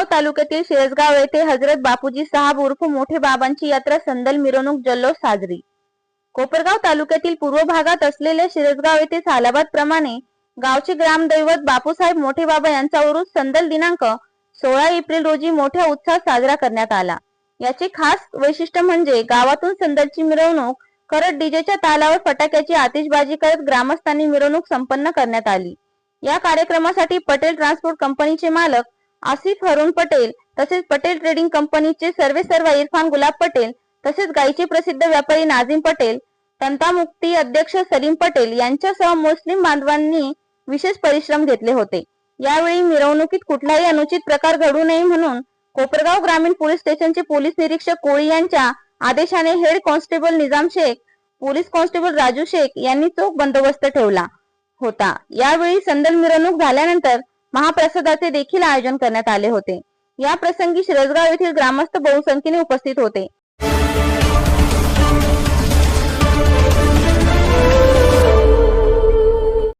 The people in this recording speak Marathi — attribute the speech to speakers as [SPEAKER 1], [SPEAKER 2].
[SPEAKER 1] जळगाव तालुक्यातील शेजगाव येथे हजरत बापूजी साहब उर्फ मोठे बाबांची यात्रा संदल मिरवणूक जल्लोष साजरी. कोपरगाव तालुक्यातील पूर्व भागात असलेल्या शिरसगाव येथे सालाबाद प्रमाणे गावचे ग्रामदैवत बापूसाहेब मोठे बाबा यांचा उरूस संदल दिनांक सोळा एप्रिल रोजी मोठ्या उत्साहात साजरा करण्यात आला. याचे खास वैशिष्ट्य म्हणजे गावातून संदलची मिरवणूक करत डीजेच्या तालावर फटाक्याची आतिषबाजी करत ग्रामस्थांनी मिरवणूक संपन्न करण्यात आली. या कार्यक्रमासाठी पटेल ट्रान्सपोर्ट कंपनीचे मालक आसिफ हरुण पटेल तसेच पटेल ट्रेडिंग कंपनीचे सर्वे सर्व इरफान गुलाब पटेल तसेच गायचे प्रसिद्ध व्यापारी नाझीम पटेल तंतामुक्ती अध्यक्ष सलीम पटेल यांच्यासह मुस्लिम बांधवांनी विशेष परिश्रम घेतले होते. यावेळी मिरवणुकीत कुठलाही अनुचित प्रकार घडू नये म्हणून कोपरगाव ग्रामीण पोलीस स्टेशनचे पोलीस निरीक्षक कोळी यांच्या आदेशाने head constable Nizam Shaikh police constable Raju Shaikh यांनी चोख बंदोबस्त ठेवला होता. यावेळी संदल मिरवणूक झाल्यानंतर महाप्रसादाचे देखील आयोजन करण्यात आले होते. या प्रसंगी श्रेजगाव येथील ग्रामस्थ बहुसंख्येने उपस्थित होते.